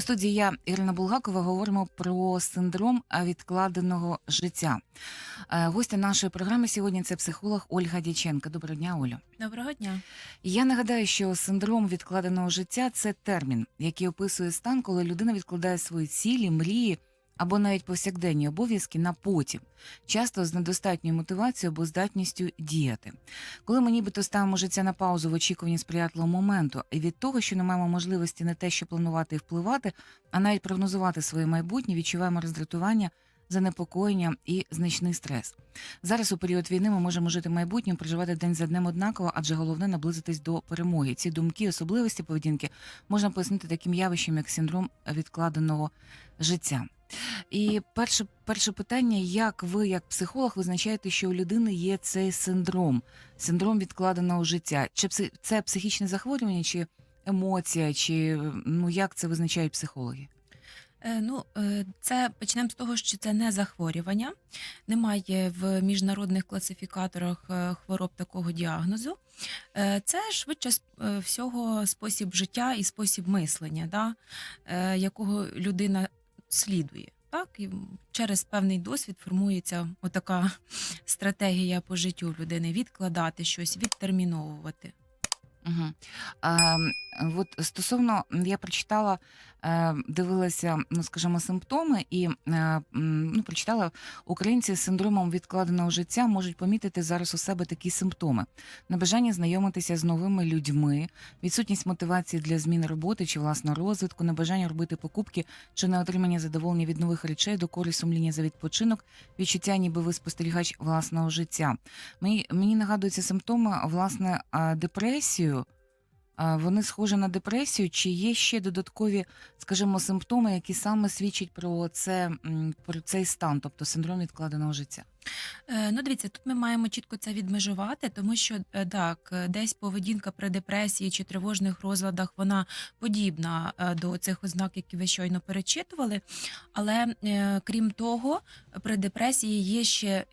У студії я Ірина Булгакова говоримо про синдром відкладеного життя. Е, Гостя нашої програми сьогодні це психолог Ольга Дяченка. Доброго дня, Олю. Доброго дня. Я нагадаю, що синдром відкладеного життя це термін, який описує стан, коли людина відкладає свої цілі, мрії або навіть повсякденні обов'язки на потім, часто з недостатньою мотивацією або здатністю діяти. Коли ми нібито ставимо життя на паузу в очікуванні сприятливого моменту, і від того, що не маємо можливості не те, що планувати і впливати, а навіть прогнозувати своє майбутнє, відчуваємо роздратування. Занепокоєння і значний стрес. Зараз у період війни ми можемо жити майбутнім, проживати день за днем однаково, адже головне наблизитись до перемоги. Ці думки, особливості поведінки можна пояснити таким явищем, як синдром відкладеного життя. І перше, перше питання: як ви, як психолог, визначаєте, що у людини є цей синдром, синдром відкладеного життя? Чи це психічне захворювання, чи емоція, чи ну як це визначають психологи? Е, Ну, е, це почнемо з того, що це не захворювання. Немає в міжнародних класифікаторах е, хвороб такого діагнозу. Це швидше всього спосіб життя і спосіб мислення, да? якого людина слідує. Так, і через певний досвід формується отака стратегія по життю людини: відкладати щось, відтерміновувати. Угу. А, от стосовно я прочитала, дивилася, ну скажімо, симптоми, і е, ну, прочитала, українці з синдромом відкладеного життя можуть помітити зараз у себе такі симптоми: небажання знайомитися з новими людьми, відсутність мотивації для зміни роботи чи власного розвитку, небажання робити покупки чи не отримання задоволення від нових речей, докорі сумління за відпочинок, відчуття, ніби ви спостерігач власного життя. Мені, мені нагадуються симптоми власне депресію. Вони схожі на депресію, чи є ще додаткові, скажімо, симптоми, які саме свідчать про це про цей стан, тобто синдром відкладеного життя? Е, Ну, дивіться, тут ми маємо чітко це відмежувати, тому що е, так, е, десь поведінка при депресії чи тривожних розладах вона подібна до цих ознак, які ви щойно перечитували. Але крім того, при депресії є ще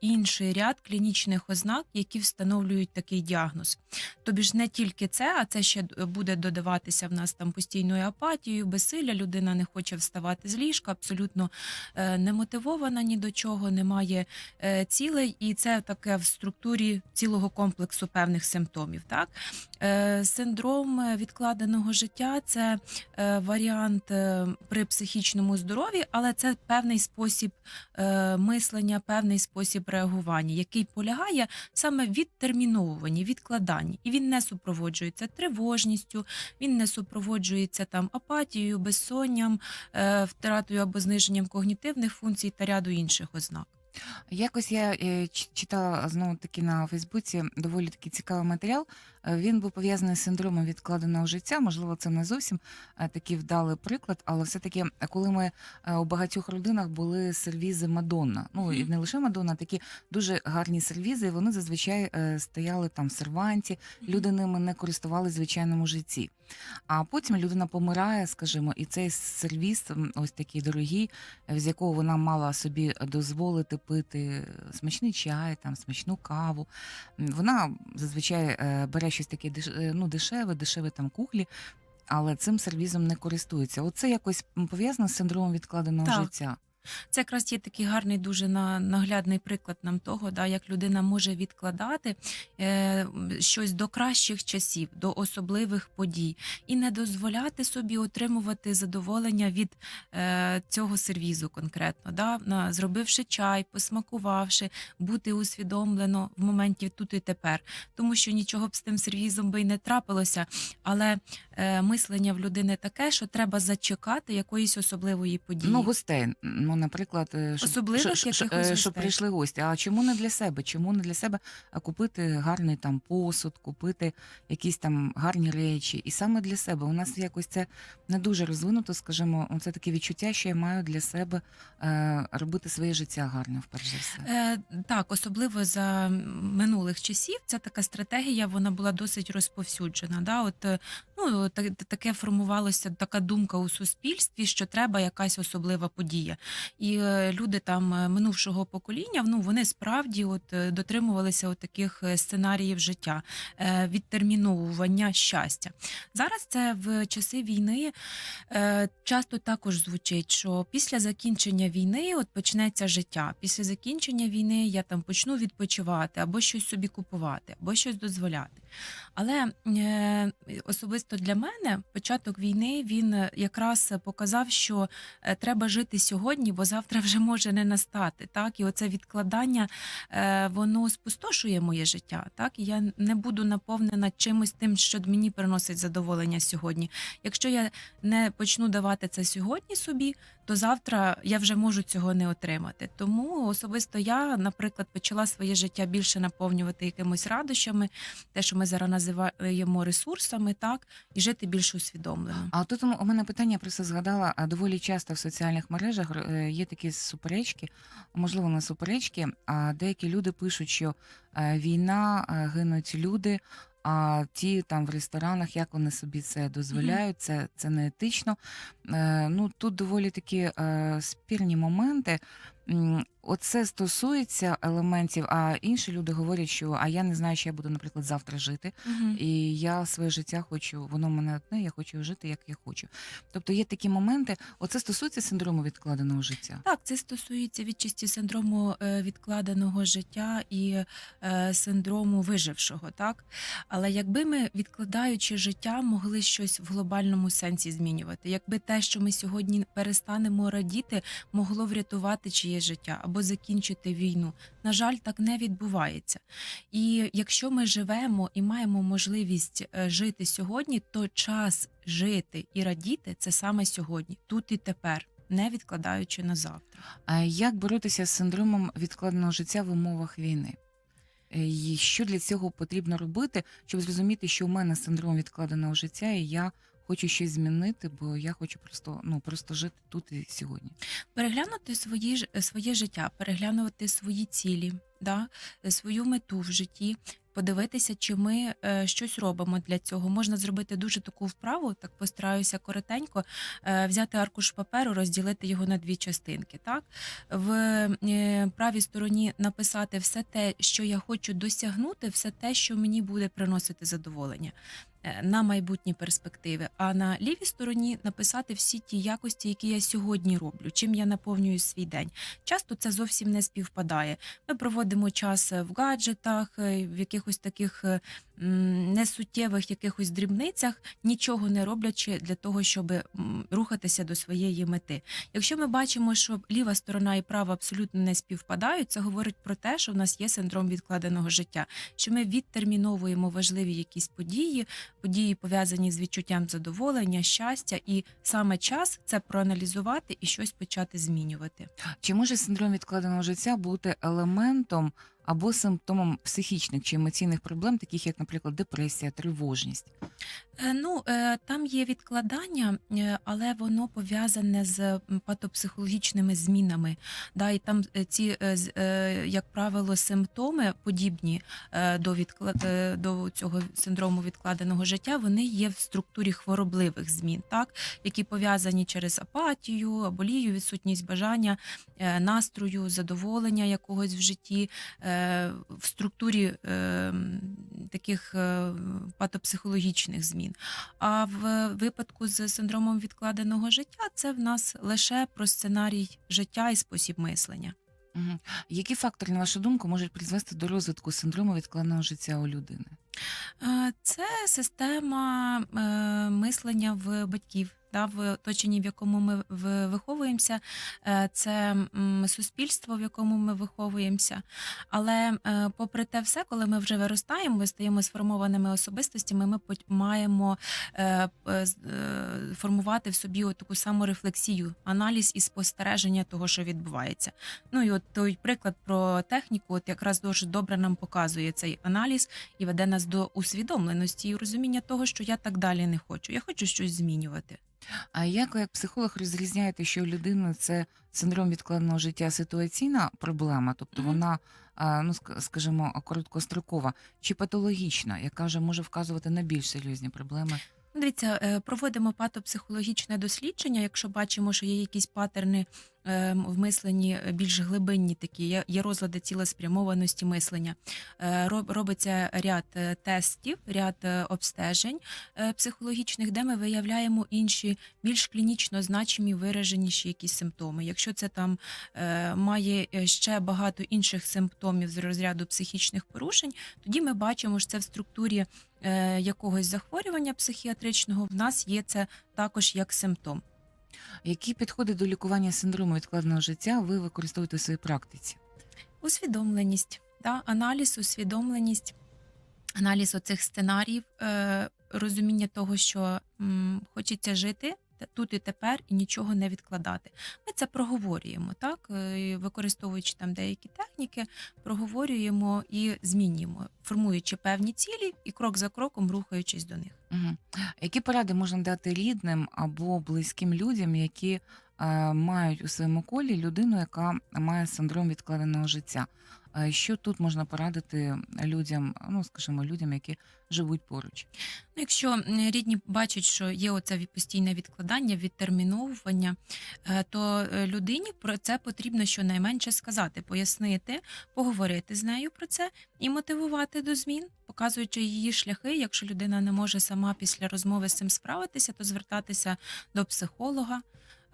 інший ряд клінічних ознак, які встановлюють такий діагноз. Тобі ж не тільки це, а це ще буде додаватися в нас там постійною апатією, безсилля. Людина не хоче вставати з ліжка, абсолютно не мотивована ні до чого, немає е, цілей, і це таке в структурі цілого комплексу певних симптомів. Так? Е, Синдром відкладеного життя це е, варіант е, при психічному здоров'ї, але це певний спосіб мислення, певний спосіб реагування, який полягає саме відтерміновуванні, відкладанні. І він не супроводжується тривожністю, він не супроводжується там апатією, безсонням, втратою або зниженням когнітивних функцій та ряду інших ознак. Якось я е, ч- читала знову таки на Фейсбуці доволі такий цікавий матеріал. Е, Він був пов'язаний з синдромом відкладеного життя. Можливо, це не зовсім е, такий вдалий приклад, але все-таки, е, коли ми е, у багатьох родинах були сервізи Мадонна, ну і Мгм. не лише Мадонна, такі дуже гарні сервізи. і Вони зазвичай е, стояли там в серванті. Люди ними не користувалися в звичайному житті. А потім людина помирає, скажімо, і цей сервіс, ось такий дорогий, з якого вона мала собі дозволити пити смачний чай, там смачну каву. Вона зазвичай е, бере щось таке е, ну, дешеве, дешеве там кухлі. Але цим сервізом не користується. Оце якось пов'язано з синдромом відкладеного Так. життя. Це якраз є такий гарний, дуже на- наглядний приклад нам того, да, як людина може відкладати е, щось до кращих часів, до особливих подій, і не дозволяти собі отримувати задоволення від е, цього сервізу конкретно. Да, на, зробивши чай, посмакувавши, бути усвідомлено в моменті тут і тепер. Тому що нічого б з тим сервізом би й не трапилося, але е, мислення в людини таке, що треба зачекати якоїсь особливої події. Ну, гостей. Ну, наприклад, е, щоб, Особливих щоб, щоб, якихось е, щоб гостей. прийшли гості. А чому не для себе? Чому не для себе а купити гарний там посуд, купити якісь там гарні речі? І саме для себе. У нас якось це не дуже розвинуто, скажімо, це таке відчуття, що я маю для себе е, робити своє життя гарним, вперше за все. Е, так, особливо за минулих часів, ця така стратегія вона була досить розповсюджена. Да? От, е, ну, та- таке формувалося така думка у суспільстві, що треба якась особлива подія. І е, люди там е, минувшого покоління, ну вони справді от е, дотримувалися от таких сценаріїв життя, відтерміновування щастя. Зараз це в часи війни часто також звучить, що після закінчення війни от почнеться життя. Після закінчення війни я там почну відпочивати або щось собі купувати, або щось дозволяти. Але е, особисто для мене початок війни він е, якраз показав, що е, треба жити сьогодні, бо завтра вже може не настати. Так, і оце відкладання е, воно спустошує моє життя. Так, і я не буду наповнена чимось тим, що мені приносить задоволення сьогодні. Якщо я не почну давати це сьогодні собі, то завтра я вже можу цього не отримати. Тому особисто я, наприклад, почала своє життя більше наповнювати якимось радощами, те, що ми зараз називаємо ресурсами, так і жити більш усвідомлено. А тут у мене питання просто згадала. А доволі часто в соціальних мережах е, є такі суперечки, можливо, не суперечки. А деякі люди пишуть, що е, війна, е, гинуть люди. А ті там в ресторанах, як вони собі це дозволяють, це, це не етично. Е, ну тут доволі такі е, спірні моменти. Оце стосується елементів, а інші люди говорять, що а я не знаю, що я буду, наприклад, завтра жити. Мгм. І я своє життя хочу, воно в мене одне, я хочу жити, як я хочу. Тобто є такі моменти, оце стосується синдрому відкладеного життя. Так, це стосується відчасті синдрому е, відкладеного життя і е, синдрому вижившого, так? Але якби ми, відкладаючи життя, могли щось в глобальному сенсі змінювати, якби те, що ми сьогодні перестанемо радіти, могло врятувати чиє життя або закінчити війну. На жаль, так не відбувається. І якщо ми живемо і маємо можливість е, жити сьогодні, то час жити і радіти це саме сьогодні, тут і тепер не відкладаючи на завтра. А як боротися з синдромом відкладеного життя в умовах війни? Е, І що для цього потрібно робити, щоб зрозуміти, що у мене синдром відкладеного життя, і я хочу щось змінити, бо я хочу просто ну просто жити тут і сьогодні. Переглянути свої своє життя, переглянути свої цілі, да, свою мету в житті. Подивитися, чи ми е, щось робимо для цього. Можна зробити дуже таку вправу, так постараюся коротенько е, взяти аркуш паперу, розділити його на дві частинки. Так в е, правій стороні написати все те, що я хочу досягнути, все те, що мені буде приносити задоволення на майбутні перспективи. А на лівій стороні написати всі ті якості, які я сьогодні роблю, чим я наповнюю свій день. Часто це зовсім не співпадає. Ми проводимо час е, в гаджетах, е, в якихось таких е, несуттєвих якихось дрібницях, нічого не роблячи для того, щоб рухатися до своєї мети. Якщо ми бачимо, що ліва сторона і права абсолютно не співпадають, це говорить про те, що в нас є синдром відкладеного життя, що ми відтерміновуємо важливі якісь події, події пов'язані з відчуттям задоволення, щастя, і саме час це проаналізувати і щось почати змінювати. Чи може синдром відкладеного життя бути елементом або симптомом психічних чи емоційних проблем, таких як, наприклад, депресія, тривожність? Е, Ну е, там є відкладання, е, але воно пов'язане з патопсихологічними змінами. Да, і там ці, як правило, симптоми подібні до відклад до цього синдрому відкладеного життя. Вони є в структурі хворобливих змін, так які пов'язані через апатію, аболію, відсутність бажання, настрою, задоволення якогось в житті. В структурі е, таких е, патопсихологічних змін. А в випадку з синдромом відкладеного життя це в нас лише про сценарій життя і спосіб мислення. Угу. Які фактори, на вашу думку, можуть призвести до розвитку синдрому відкладеного життя у людини? Е, Це система е, мислення в батьків. Да, в оточенні, в якому ми виховуємося, Е, це суспільство, в якому ми виховуємося. Але е, попри те все, коли ми вже виростаємо, ми стаємо сформованими особистостями, ми маємо е, формувати в собі таку саму рефлексію, аналіз і спостереження того, що відбувається. Ну і от той приклад про техніку, от якраз дуже добре нам показує цей аналіз і веде нас до усвідомленості і розуміння того, що я так далі не хочу. Я хочу щось змінювати. А як ви як психолог розрізняєте, що у людини це синдром відкладеного життя ситуаційна проблема, тобто Мгм. вона, а, ну ск- скажімо, короткострокова, чи патологічна, яка вже може вказувати на більш серйозні проблеми? Ну, Дивіться, е, проводимо патопсихологічне дослідження. Якщо бачимо, що є якісь патерни в мисленні е, більш глибинні такі, є, розлади цілеспрямованості мислення. Е, Робиться ряд е, тестів, ряд обстежень психологічних, де ми виявляємо інші більш клінічно значимі вираженіші якісь симптоми. Якщо це там має ще багато інших симптомів з розряду психічних порушень, тоді ми бачимо, що це в структурі якогось захворювання психіатричного в нас є це також як симптом. Які підходи до лікування синдрому відкладеного життя ви використовуєте в своїй практиці? Усвідомленість, да? аналіз, усвідомленість, аналіз оцих сценаріїв, е, розуміння того, що хочеться жити тут і тепер і нічого не відкладати. Ми це проговорюємо, так? Е, використовуючи там деякі техніки, проговорюємо і змінюємо, формуючи певні цілі і крок за кроком рухаючись до них. Угу. Які поради можна дати рідним або близьким людям, які е, мають у своєму колі людину, яка має синдром відкладеного життя? Що тут можна порадити людям, ну скажімо, людям, які живуть поруч? Ну, Якщо рідні бачать, що є оце постійне відкладання, відтерміновування, е, то е, людині про це потрібно щонайменше сказати, пояснити, поговорити з нею про це і мотивувати до змін, показуючи її шляхи. Якщо людина не може сама після розмови з цим справитися, то звертатися до психолога.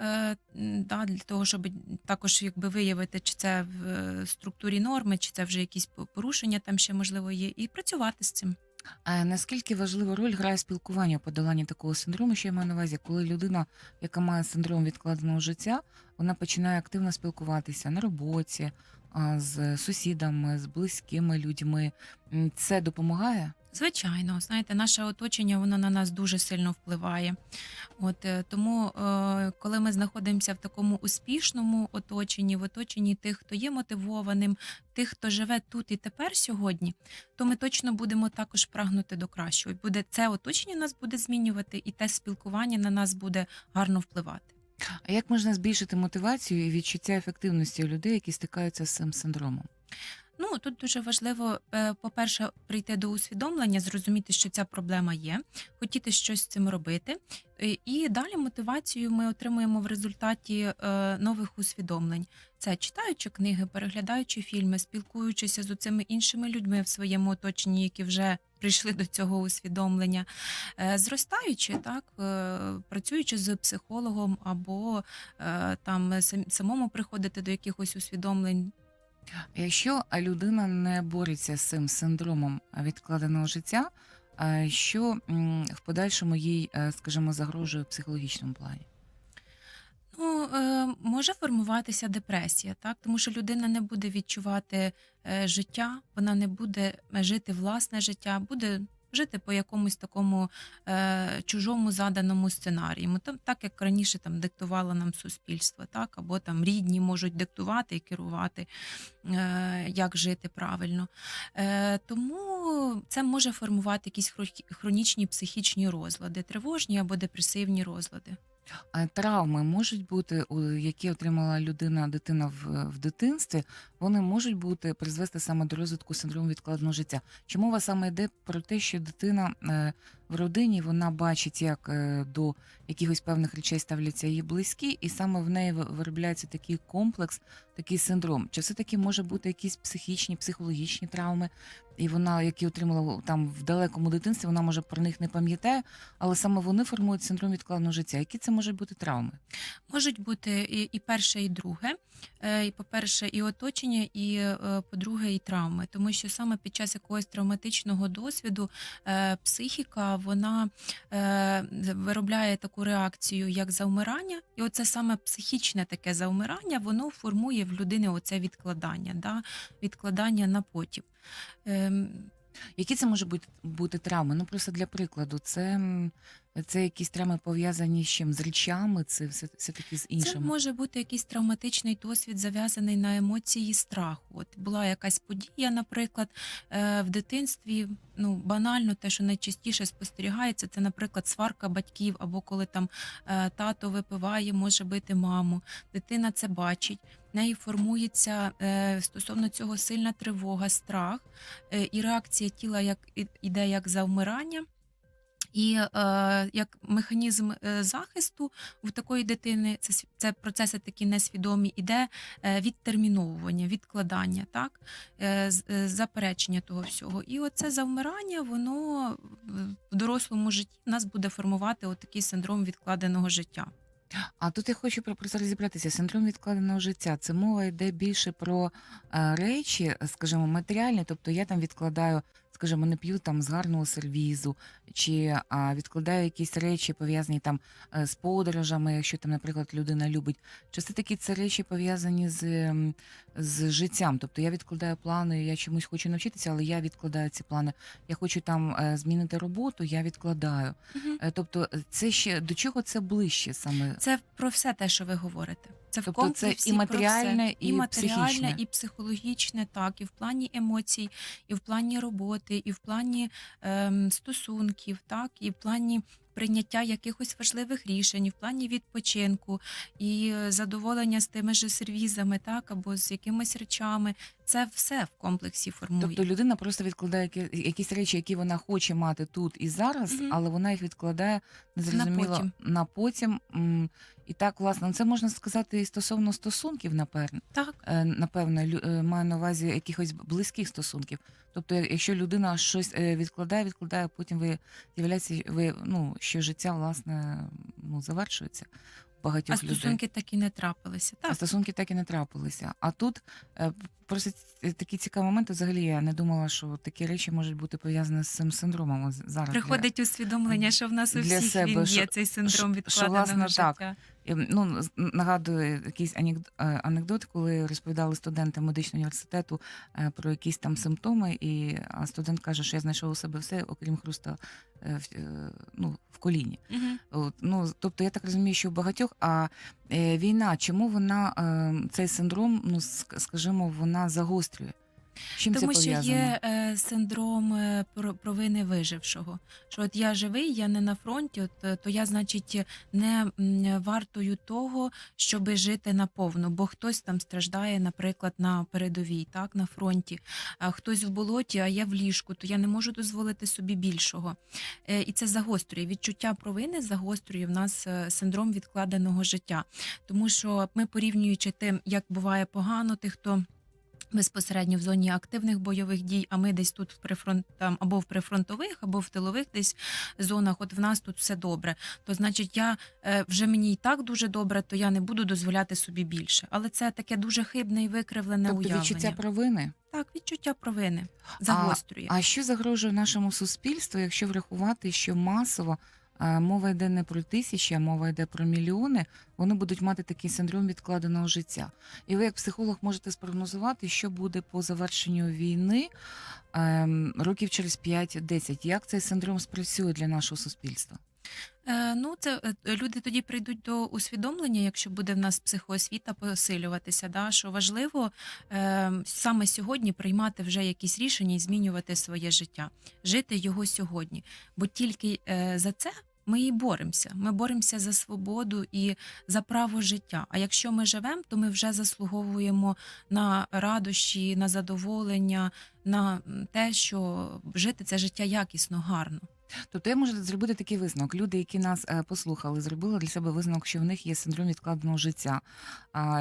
Е, Да, для того, щоб також якби виявити, чи це в е, структурі норми, чи це вже якісь порушення там ще можливо є, і працювати з цим. А наскільки важливу роль грає спілкування у подоланні такого синдрому, що я маю на увазі, коли людина, яка має синдром відкладеного життя, вона починає активно спілкуватися на роботі, з сусідами, з близькими людьми. Це допомагає? Звичайно, знаєте, наше оточення воно на нас дуже сильно впливає. От е, тому, е, коли ми знаходимося в такому успішному оточенні, в оточенні тих, хто є мотивованим, тих, хто живе тут і тепер сьогодні, то ми точно будемо також прагнути до кращого. Буде це оточення нас буде змінювати, і те спілкування на нас буде гарно впливати. А як можна збільшити мотивацію і відчуття ефективності у людей, які стикаються з цим синдромом? Ну тут дуже важливо, е, по-перше, прийти до усвідомлення, зрозуміти, що ця проблема є, хотіти щось з цим робити. Е, І далі мотивацію ми отримуємо в результаті е, нових усвідомлень. Це читаючи книги, переглядаючи фільми, спілкуючися з цими іншими людьми в своєму оточенні, які вже прийшли до цього усвідомлення, зростаючи, так працюючи з психологом або там самому приходити до якихось усвідомлень. Якщо людина не бореться з цим синдромом відкладеного життя, що в подальшому їй, е, скажімо, загрожує в психологічному плані? Ну, е, може формуватися депресія, так? Тому що людина не буде відчувати е, життя, вона не буде жити власне життя, буде жити по якомусь такому е, чужому заданому сценарію. Там, так як раніше там диктувало нам суспільство, так? або там рідні можуть диктувати і керувати, е, як жити правильно. Е, тому це може формувати якісь хро- хронічні психічні розлади, тривожні або депресивні розлади. Травми можуть бути, які отримала людина, дитина в, в дитинстві, вони можуть бути призвести саме до розвитку синдрому відкладного життя. Чому у вас саме йде про те, що дитина е, в родині вона бачить, як е, до якихось певних речей ставляться її близькі, і саме в неї виробляється такий комплекс, такий синдром? Чи все таки може бути якісь психічні, психологічні травми, і вона, які отримала там в далекому дитинстві, вона може про них не пам'ятає, але саме вони формують синдром відкладеного життя. Які це можуть бути травми? Можуть бути і, і перше, і друге. Е, І, по-перше, і оточення, і е, по-друге, і травми. Тому що саме під час якогось травматичного досвіду психіка вона е, виробляє таку реакцію, як завмирання, і оце саме психічне таке завмирання, воно формує в людини оце відкладання, да? відкладання на потім. Ем, Які це може бути, бути травми? Ну просто для прикладу, це, це якісь травми пов'язані з чим? З речами, це все, все таки з Це може бути якийсь травматичний досвід, зав'язаний на емоції страху. От була якась подія, наприклад, е, в дитинстві. Ну банально, те, що найчастіше спостерігається, це, наприклад, сварка батьків, або коли там е, тато випиває, може бити маму. Дитина це бачить. Неї формується е, стосовно цього сильна тривога, страх е, і реакція тіла як іде як завмирання. І е, як механізм е, захисту у такої дитини, це, це процеси такі несвідомі, іде відтерміновування, відкладання, так? Е, заперечення того всього. І оце завмирання, воно в дорослому житті нас буде формувати отакий синдром відкладеного життя. А тут я хочу про, про це розібратися. Синдром відкладеного життя. Це мова йде більше про е, речі, скажімо, матеріальні. Тобто я там відкладаю, скажімо, не п'ю там з гарного сервізу, чи а, відкладаю якісь речі, пов'язані там е, з подорожами, якщо там, наприклад, людина любить. Чи це такі це речі пов'язані з, з життям? Тобто я відкладаю плани, я чомусь хочу навчитися, але я відкладаю ці плани. Я хочу там е, змінити роботу, я відкладаю. Е, Тобто, це ще до чого це ближче саме? Це про все те, що ви говорите. Це в Тобто це і матеріальне, і і матеріальне, психічне. і психологічне, так, і в плані емоцій, і в плані роботи, і в плані ем, стосунків, так, і в плані прийняття якихось важливих рішень, в плані відпочинку, і е, задоволення з тими ж сервізами, так, або з якимись речами. Це все в комплексі формує. Тобто людина просто відкладає якісь речі, які вона хоче мати тут і зараз, Мгм. але вона їх відкладає незрозуміло потім. на потім. І так, власне, ну, це можна сказати і стосовно стосунків, напевно. так. Е, Напевно, лю- е, маю на увазі якихось близьких стосунків. Тобто, якщо людина щось е, відкладає, відкладає, потім ви з'являється, ви ну що життя власне ну завершується багатьох А людей. стосунки так і не трапилися. А Так. стосунки так і не трапилися. А тут е, просто такі цікаві моменти. Взагалі я не думала, що такі речі можуть бути пов'язані з цим синдромом. Зараз для- Приходить усвідомлення, що в нас у всіх себе, він що- є цей синдром що- що, власне, життя. так. Ем, Ну, нагадую якийсь е, анекдот, коли розповідали студенти медичного університету е, про якісь там симптоми, і студент каже, що я знайшов у себе все, окрім хруста е, в, ну, в коліні. Мгм. От, ну, тобто я так розумію, що у багатьох, а війна, чому вона е, цей синдром, ну ск- скажімо, вона загострює? Чим Тому це що пов'язано? є е, синдром е, про- провини вижившого. Що от я живий, я не на фронті, от, е, то я, значить, не м, вартою того, щоб жити наповну, бо хтось там страждає, наприклад, на передовій, так, на фронті, а хтось в болоті, а я в ліжку, то я не можу дозволити собі більшого. Е, І це загострює. Відчуття провини загострює в нас е, синдром відкладеного життя. Тому що ми, порівнюючи тим, як буває погано, тих, хто безпосередньо в зоні активних бойових дій, а ми десь тут в прифронт там або в прифронтових, або в тилових десь зонах. От в нас тут все добре. То значить, я е, вже мені і так дуже добре, то я не буду дозволяти собі більше. Але це таке дуже хибне і викривлене Тобто уявлення. відчуття провини. Так, відчуття провини загострює. А що загрожує нашому суспільству, якщо врахувати, що масово мова йде не про тисячі, а мова йде про мільйони, вони будуть мати такий синдром відкладеного життя. І ви, як психолог, можете спрогнозувати, що буде по завершенню війни ем, років через 5-10. Як цей синдром спрацює для нашого суспільства? Е, ну, це е, люди тоді прийдуть до усвідомлення, якщо буде в нас психоосвіта посилюватися, да, що важливо е, саме сьогодні приймати вже якісь рішення і змінювати своє життя, жити його сьогодні. Бо тільки е, за це ми і боремося. Ми боремося за свободу і за право життя. А якщо ми живемо, то ми вже заслуговуємо на радощі, на задоволення, на те, що жити це життя якісно, гарно. Тобто я можу зробити такий висновок. Люди, які нас е, послухали, зробили для себе висновок, що в них є синдром відкладеного життя.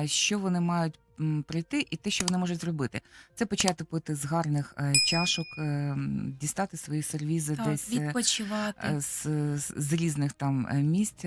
Що вони мають прийти, і те, що вони можуть зробити, це почати пити з гарних е, чашок, е, дістати свої сервізи Так, десь. відпочивати. з, з- різних там місць,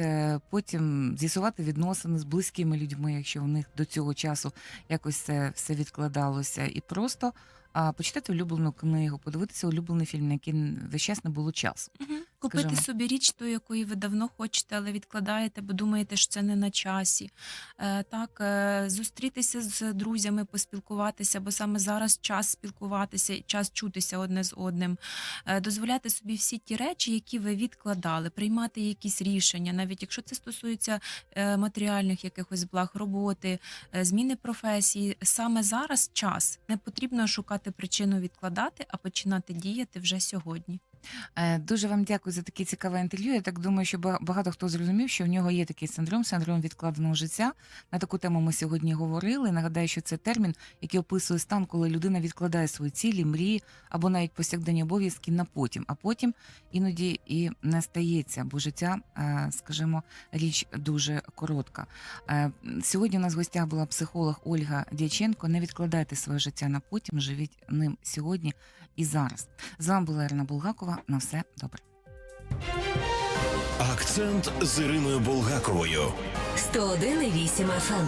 потім з'ясувати відносини з близькими людьми, якщо в них до цього часу якось це все відкладалося, і просто а, почитати улюблену книгу, подивитися улюблений фільм, на який весь час не було часу. Мгм. Купити скажімо. собі річ, ту, якої ви давно хочете, але відкладаєте, бо думаєте, що це не на часі. Е, так, е, зустрітися з друзями, поспілкуватися, бо саме зараз час спілкуватися, час чутися одне з одним, е, дозволяти собі всі ті речі, які ви відкладали, приймати якісь рішення, навіть якщо це стосується е, матеріальних якихось благ, роботи, е, зміни професії. Саме зараз час не потрібно шукати причину відкладати, а починати діяти вже сьогодні. Е, Дуже вам дякую за таке цікаве інтерв'ю. Я так думаю, що багато хто зрозумів, що в нього є такий синдром, синдром відкладеного життя. На таку тему ми сьогодні говорили. Нагадаю, що це термін, який описує стан, коли людина відкладає свої цілі, мрії або навіть повсякденні обов'язки на потім, а потім іноді і не стається, бо життя, е, скажімо, річ дуже коротка. Е, Сьогодні у нас в гостях була психолог Ольга Дяченко. Не відкладайте своє життя на потім, живіть ним сьогодні і зараз. З вами була Ірина Булгакова. На все добре. Акцент з Іриною Булгаковою. 101,8 FM.